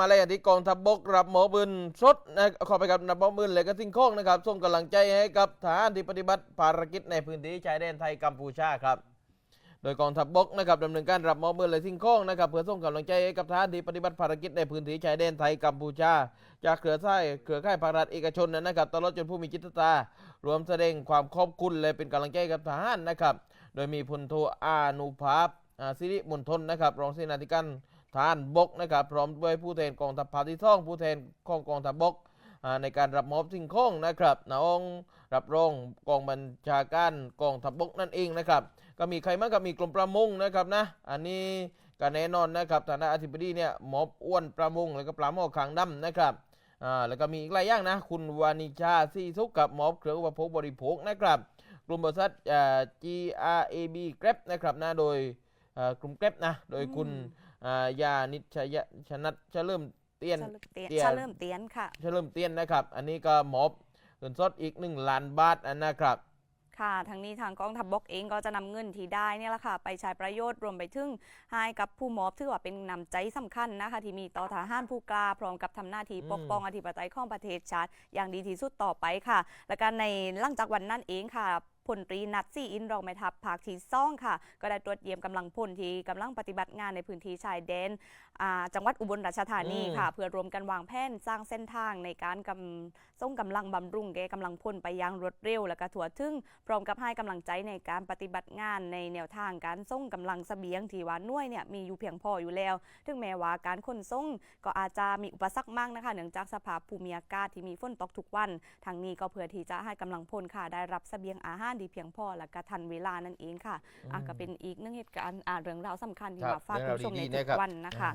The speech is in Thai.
มาเลยที่กองทัพบกรับหมอปืนสดนะขอไปกับนับหมอปืนเลยก็สิ่งโค้งนะครับส่งกำลังใจให้กับทหารที่ปฏิบัติภารกิจในพื้นที่ชายแดนไทยกัมพูชาครับ โดยกองทัพบกนะครับดำเนินการรับมอบปืนและสิ่งของนะครับเพื่อส่งกำลังใจให้กับทหารที่ปฏิบัติภารกิจในพื้นที่ชายแดนไทยกัมพูชา จากเครือข่ายเครือข่ายภาครัฐเอกชนนะครับตลอดจนผู้มีจิตตารวมแสดงความขอบคุณและเป็นกำลังใจกับทหารนะครับ โดยมีพลโทอานุภาพสิริมณฑลนะครับรองเสนาธิการ ทหารบกนะครับพร้อมด้วยผู้แทนกองทัพภาคที่ท่องผู้แทนของกองทัพบกในการรับมอบสิ่งของนะครับนองรับรองกองบัญชาการกองทัพบกนั่นเองนะครับ ก็มีใครบ้างกับมีกรมประมงนะครับนะ อันนี้ก็แน่นอนนะครับฐานะอธิบดีเนี่ยมอบอ้วนประมงแล้วก็ปลาหม้อขางดำนะครับอ่าแล้วก็มีอีกหลายอย่างนะ คุณวานิชาซีสุกกับมอบเครืออุปโภคบริโภคนะครับ กลุ่มบริษัทอ่า GRAB Grab นะครับนะโดยอ่ากลุ่ม Grab นะโดยคุณ อ่ายานิชยชนัทเฉลิมเตียนเฉลิมเตียนเตียนเฉลิมเตียนค่ะเฉลิมเตียนนะครับ อันนี้ก็หมอบเงินสดอีก1ล้านบาทอันนะครับค่ะ ทั้งนี้ทางกองทัพบกเองก็จะนำเงินที่ได้เนี่ยแหละค่ะ ไปใช้ประโยชน์รวมไปถึงให้กับผู้มอบถือว่าเป็นนำใจสำคัญนะคะ ที่มีต่อทหารผู้กล้าพร้อมกับทำหน้าที่อืมปกป้องอธิปไตยของประเทศชาติอย่างดีที่สุดต่อไปค่ะ และการในหลังจากวันนั้นเองค่ะ พลตรีนัทซี่อินรองแม่ทัพภาคที่ซ่องค่ะ ก็ได้ตรวจเยี่ยมกำลังพลที่กำลังปฏิบัติงานในพื้นที่ชายแดนอ่าจังหวัดอุบลราชธานีอืมค่ะ เพื่อรวมกันวางแผนสร้างเส้นทางในการกำส่งกำลังบำรุงแก่กำลังพลไปอยังรวดเร็ว และก็ถั่วถึงพร้อมกับให้กำลังใจในการปฏิบัติงานในแนวทางการส่งกำลังเสบียงที่ว่าหน่วยเนี่ยมีอยู่เพียงพออยู่แล้ว ถึงแม้ว่าการขนส่งก็อาจจะมีอุปสรรคมากนะคะเนื่องจากสภาพภูมิอากาศที่มีฝนตกทุกวันทางนี้ก็เพื่อที่จะให้กำลังพลค่ะได้รับเสบียงอาหารที่เพียงพอและก็ทันเวลานั่นเองค่ะอะก็เป็นอีกหนึ่งเหตุการณ์อ่าเรื่องราวสำคัญที่ครับมาฝากคุณผู้ชมในเรื่องราวดีๆทุนะครับกวันนะคะ